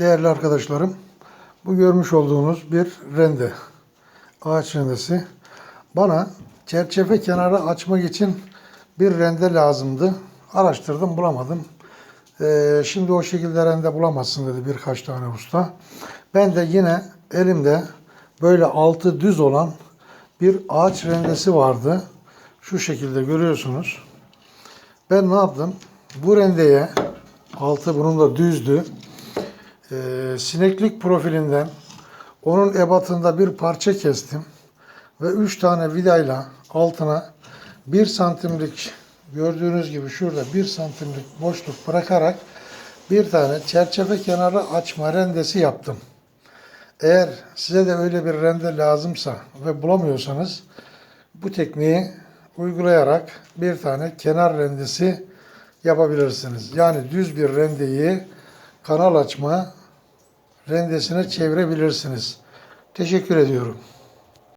Değerli arkadaşlarım, bu görmüş olduğunuz bir rende. Ağaç rendesi. Bana çerçeve kenarı açmak için bir rende lazımdı. Araştırdım, bulamadım. Ee, şimdi o şekilde rende bulamazsın dedi birkaç tane usta. Ben de yine elimde böyle altı düz olan bir ağaç rendesi vardı. Şu şekilde görüyorsunuz. Ben ne yaptım? Bu rendeye altı bunun da düzdü. Ee, sineklik profilinden onun ebatında bir parça kestim ve 3 tane vidayla altına 1 santimlik gördüğünüz gibi şurada 1 santimlik boşluk bırakarak bir tane çerçeve kenarı açma rendesi yaptım. Eğer size de öyle bir rende lazımsa ve bulamıyorsanız bu tekniği uygulayarak bir tane kenar rendesi yapabilirsiniz. Yani düz bir rendeyi kanal açma rendesine çevirebilirsiniz. Teşekkür ediyorum.